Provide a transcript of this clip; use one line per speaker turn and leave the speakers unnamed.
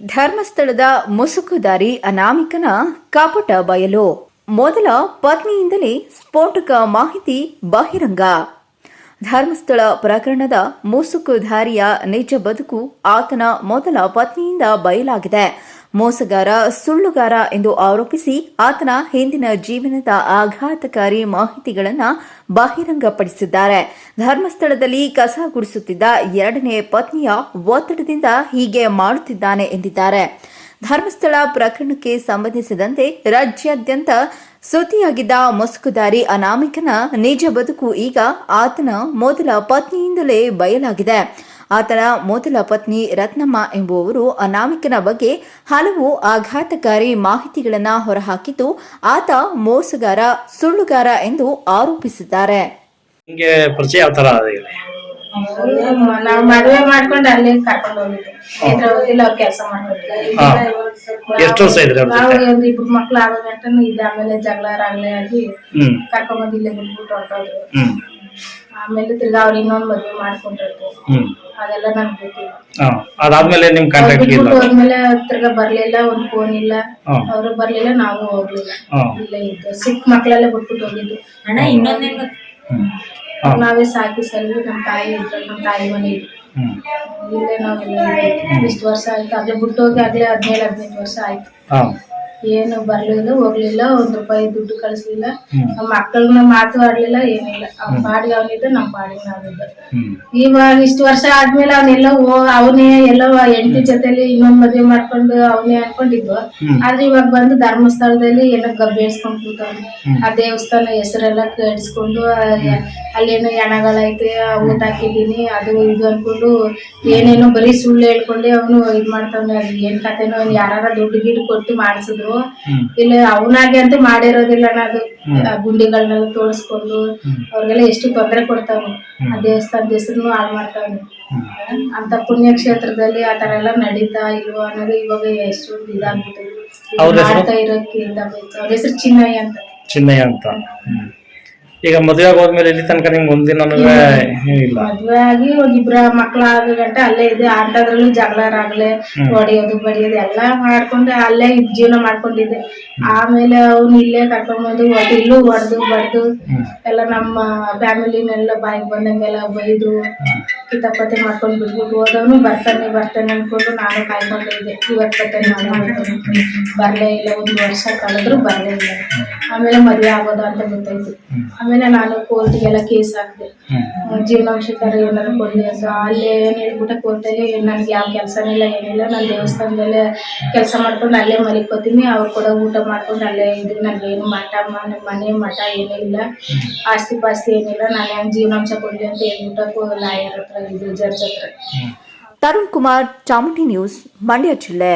ಧರ್ಮಸ್ಥಳದ ಮುಸುಕುದಾರಿ ಅನಾಮಿಕನ ಕಪಟ ಬಯಲು. ಮೊದಲ ಪತ್ನಿಯಿಂದಲೇ ಸ್ಫೋಟಕ ಮಾಹಿತಿ ಬಹಿರಂಗ. ಧರ್ಮಸ್ಥಳ ಪ್ರಕರಣದ ಮುಸುಕುಧಾರಿಯ ನಿಜ ಬದುಕು ಆತನ ಮೊದಲ ಪತ್ನಿಯಿಂದ ಬಯಲಾಗಿದೆ. ಮೋಸಗಾರ, ಸುಳ್ಳುಗಾರ ಎಂದು ಆರೋಪಿಸಿ ಆತನ ಹಿಂದಿನ ಜೀವನದ ಆಘಾತಕಾರಿ ಮಾಹಿತಿಗಳನ್ನು ಬಹಿರಂಗಪಡಿಸಿದ್ದಾರೆ. ಧರ್ಮಸ್ಥಳದಲ್ಲಿ ಕಸ ಗುಡಿಸುತ್ತಿದ್ದ ಎರಡನೇ ಪತ್ನಿಯ ಒತ್ತಡದಿಂದ ಹೀಗೆ ಮಾಡುತ್ತಿದ್ದಾನೆ ಎಂದಿದ್ದಾರೆ. ಧರ್ಮಸ್ಥಳ ಪ್ರಕರಣಕ್ಕೆ ಸಂಬಂಧಿಸಿದಂತೆ ರಾಜ್ಯಾದ್ಯಂತ ಸುದ್ದಿಯಾಗಿದ್ದ ಮುಸುಕುದಾರಿ ಅನಾಮಿಕನ ನಿಜ ಬದುಕು ಈಗ ಆತನ ಮೊದಲ ಪತ್ನಿಯಿಂದಲೇ ಬಯಲಾಗಿದೆ. ಆತನ ಮೊದಲ ಪತ್ನಿ ರತ್ನಮ್ಮ ಎಂಬುವವರು ಅನಾಮಿಕನ ಬಗ್ಗೆ ಹಲವು ಆಘಾತಕಾರಿ ಮಾಹಿತಿಗಳನ್ನು ಹೊರಹಾಕಿದ್ದು ಆತ ಮೋಸಗಾರ ಸುಳ್ಳುಗಾರ ಎಂದು ಆರೋಪಿಸಿದ್ದಾರೆ.
ನಿಮ್ಗೆ ಪರಿಚಯ ಯಾವ ತರ ಅದ ಹೇಳಿ.
ಮಾಡ್ಕೊಂಡು ಅಲ್ಲೇ ಕರ್ಕೊಂಡು ಹೋಗಿದ್ವಿ. ನೇತ್ರಾವತಿಲಿ ಅವ್ರ ಕೆಲಸ ಮಾಡ್ಕೊಡ್ತೀವಿ
ಎಷ್ಟು ವರ್ಷ ಇದ್ರಿ ಅವ್ರ
ನಾವು
ಜೊತೆ
ಒಂದ್ ಇಬ್ರು ಮಕ್ಳು ಆಗೋ ಗಂಟನು ಇದು ಆಮೇಲೆ ಜಗಳ ರಾಗ್ಲೆ ಆಗಿ
ಹ್ಮ್.
ಕರ್ಕೊಂಬಂದ್ ಇಲ್ಲೇ ಬಿಟ್ಬಿಟ್ಟು ಹೊರಟೋದ್ರು
ಹ್ಮ್.
ಆಮೇಲೆ ತಿರ್ಗಾ ಅವ್ರ ಇನ್ನೊಂದ್ ಮದ್ವೆ ಮಾಡ್ಕೊಂಡಿರ್ತು
ಹ್ಮ್.
ಅದೆಲ್ಲ ನನ್ಗೆ ಗೊತ್ತಿಲ್ಲ.
ಹಾ ಅದಾದ್ಮೇಲೆ ನಿಮ್
ಅವ್ರ್
ಕಾಂಟ್ಯಾಕ್ಟ್ ಇಲ್ಲ?
ಬಿಟ್ಬಿಟ್ಟು ಹೋದ್ಮೇಲೆ ತಿರ್ಗಾ ಬರ್ಲಿಲ್ಲ ಒಂದ್ ಫೋನ್ ಇಲ್ಲ.
ಹಾ.
ಅವರು ಬರ್ಲಿಲ್ಲ ನಾವು ಹೋಗ್ಲಿಲ್ಲ.
ಹಾ.
ಇಲ್ಲೇ ಇದ್ದು. ಸಿಕ್ ಮಕ್ಳೆಲ್ಲ ಬಿಟ್ಬಿಟ್ಟು ಹೋಗಿದ್ದು.
ಅಣ್ಣ ಇನ್ನೊಂದೇನ್ ಗೊತ್ತಾ?
ಹ್ಮ್. ಹಾ.
ನಾವೇ ಸಾಕಿ ಸಲ್ವಿ ನಮ್ ತಾಯಿ ಇದ್ರು ನಮ್ ತಾಯಿ ಮನೆ ಇದ್ರು
ಹ್ಮ್.
ಇಲ್ಲೇ ನಾವೆಲ್ಲ ಇಷ್ಟು ವರ್ಷ ಆಯ್ತು. ಆಗ್ಲೇ ಬಿಟ್ಟು ಹೋಗಿ ಆಗ್ಲೇ ಹದಿನೇಳು ಹದಿನೆಂಟು ವರ್ಷ ಆಯ್ತು.
ಹಾ.
ಏನು ಬರ್ಲಿಲ್ಲ ಹೋಗ್ಲಿಲ್ಲ ಒಂದ್ ರೂಪಾಯಿ ದುಡ್ಡು ಕಳಿಸ್ಲಿಲ್ಲ. ನಮ್ಮ ಮಕ್ಕಳನ್ನ ಮಾತು ಆಡ್ಲಿಲ್ಲ ಏನಿಲ್ಲ. ಅವ್ನ ಪಾಡಿಗೆ ಅವನಿದ್ದ ನಮ್ಮ ಪಾಡಿಗೆ ನಾವಿದ್ದ ಇವಾಗ ಇಷ್ಟು ವರ್ಷ ಆದ್ಮೇಲೆ ಅವನೆಲ್ಲ ಅವನೇ ಎಲ್ಲೋ ಎಂಟಿ ಜೊತೆಲಿ ಇನ್ನೊಂದ್ ಮದ್ವೆ ಮಾಡ್ಕೊಂಡು ಅವನೇ ಅನ್ಕೊಂಡಿದ್ವು. ಆದ್ರೆ ಇವಾಗ ಬಂದು ಧರ್ಮಸ್ಥಳದಲ್ಲಿ ಎಲ್ಲ ಗಬ್ಬೇಡ್ಸ್ಕೊಂಡ್ ಕೂತವ್ನೆ.
ಹ್ಮ್.
ಆ ದೇವಸ್ಥಾನ ಹೆಸರೆಲ್ಲ ಕೆಡಿಸ್ಕೊಂಡು ಅಲ್ಲೇನೋ ಹೆಣಗಳೈತೆ ಊಟ ಹಾಕಿದ್ದೀನಿ ಅದು ಇದು ಅನ್ಕೊಂಡು ಏನೇನೋ ಬರೀ ಸುಳ್ಳು ಹೇಳ್ಕೊಂಡು ಅವನು ಇದ್ ಮಾಡ್ತಾವ್ನೆ ಅದು ಏನ್ ಕತೆನೋ ಯಾರ ದುಡ್ಡು ಗಿಡ್ಡು ಕೊಟ್ಟು ಮಾಡಿಸಿದ್ರು.
ಹ್ಮ್.
ಇಲ್ಲ ಅವನಾಗೆ ಅಂತ ಮಾಡಿರೋದಿಲ್ಲ ಅದು. ಗುಂಡಿಗಳನ್ನ ಗುಂಡಿಗಳನ್ನೆಲ್ಲ ತೋರಿಸ್ಕೊಂಡು ಅವ್ರಿಗೆಲ್ಲ ಎಷ್ಟು ತೊಂದರೆ ಕೊಡ್ತಾವ್ನೆ ಆ ದೇವಸ್ಥಾನದ ಹೆಸರು ಹಾಳು ಮಾಡ್ತಾವೆ ಅಂತ ಪುಣ್ಯಕ್ಷೇತ್ರದಲ್ಲಿ ಆ ತರ ಎಲ್ಲ ನಡೀತಾ ಇಲ್ವ ಅನ್ನೋದು ಇವಾಗ ಎಷ್ಟು ಇದಾಗ್ಬಿಟ್ಟಿದೆ. ಇದು
ಅವ್ರ ಹೆಸರು?
ಮಾಡ್ತಾ ಇರೋಕ್ಕಿಂತ ಅವ್ರ ಹೆಸರು ಚಿನ್ನಯ್ಯ ಅಂತ.
ಚಿನ್ನಯ್ಯ ಅಂತ. ಈಗ ಮದುವೆ ಆಗೋದ್ಮೇಲೆ ಇಲ್ಲಿ ತನಕ ನಿಮ್ಗೆ ಒಂದಿನನೂ ಇಲ್ಲ?
ಮದ್ವೆ ಆಗಿ ಒಂದಿಬ್ರ ಮಕ್ಳ ಆಗ ಗಂಟ ಅಲ್ಲೇ ಇದೆ ಆಟದ್ರಲ್ಲೂ ಜಗಳರಾಗ್ಲೆ ಹೊಡೆಯೋದು ಬಡಿಯೋದು ಎಲ್ಲಾ ಮಾಡ್ಕೊಂಡು ಅಲ್ಲೇ ಇದ್ ಜೀವನ ಮಾಡ್ಕೊಂಡಿದ್ದೆ. ಆಮೇಲೆ ಅವ್ನು ಇಲ್ಲೇ ಕರ್ಕೊಂಡ್ಬಂದು ಇಲ್ಲೂ ಹೊಡೆದು ಬಡ್ದು ಎಲ್ಲ ನಮ್ಮ ಫ್ಯಾಮಿಲಿನೆಲ್ಲ ಬಾಯಿಗೆ ಬಂದಂಗೆಲ್ಲ ಬೈದು ಕಿತಾಪತಿ ಮಾಡ್ಕೊಂಡು ಬಿಟ್ಬಿಟ್ಟು ಹೋದವನು ಬರ್ತಾನೆ ಬರ್ತಾನೆ ಅನ್ಕೊಂಡು ನಾನು ಕಾಯ್ಕೊಂಡಿದ್ದೆ ಇವತ್ತು ಬರ್ತಾನೆ ನಾನು ಬರ್ತಾನೆ ಬರ್ಲೇ ಇಲ್ಲ ಒಂದು ವರ್ಷ ಕಳೆದ್ರು ಬರ್ಲೇ ಇಲ್ಲ. ಆಮೇಲೆ ಮದುವೆ ಆಗೋದ ಅಂತ ಗೊತ್ತಾಯ್ತು. ಆಮೇಲೆ ನಾನು ಕೋರ್ಟ್ಗೆಲ್ಲ ಕೇಸ್ ಹಾಕಿದೆ.
ಹ್ಮ್.
ಜೀವನಾಂಶಕರ ಏನಾರು ಕೊಡ್ಲಿ ಅಂತ. ಅಲ್ಲೇ ಏನ್ ಹೇಳ್ಬಿಟ್ಟೆ ಕೋರ್ಟಲ್ಲಿ ನನ್ಗೆ ಯಾವ ಇಲ್ಲ ಏನಿಲ್ಲ. ನಾನು ದೇವಸ್ಥಾನದಲ್ಲೇ ಕೆಲಸ ಮಾಡ್ಕೊಂಡು ಅಲ್ಲೇ ಮಲಿಕೋತೀನಿ. ಅವ್ರು ಕೂಡ ಊಟ ಮಾಡ್ಕೊಂಡು ಅಲ್ಲೇ ಇದು ನನಗೇನು ಮಠ ಮ- ಮನೆ ಮಠ ಏನೂ ಇಲ್ಲ. ಆಸ್ತಿ ಪಾಸ್ತಿ ಏನಿಲ್ಲ. ನಾನು ಹೆಂಗ್ ಜೀವನಾಂಶ ಕೊಡ್ಲಿ ಅಂತ ಹೇಳ್ಬಿಟ್ಟು ಲಾಯರ್ ಹತ್ರ ಇದು ಜಡ್ಜ್ ಹತ್ರ
ಹ್ಮ್
ತರುಣ್ ಕುಮಾರ್ ಚಾಮುಂಡಿ ನ್ಯೂಸ್ ಮಂಡ್ಯ ಜಿಲ್ಲೆ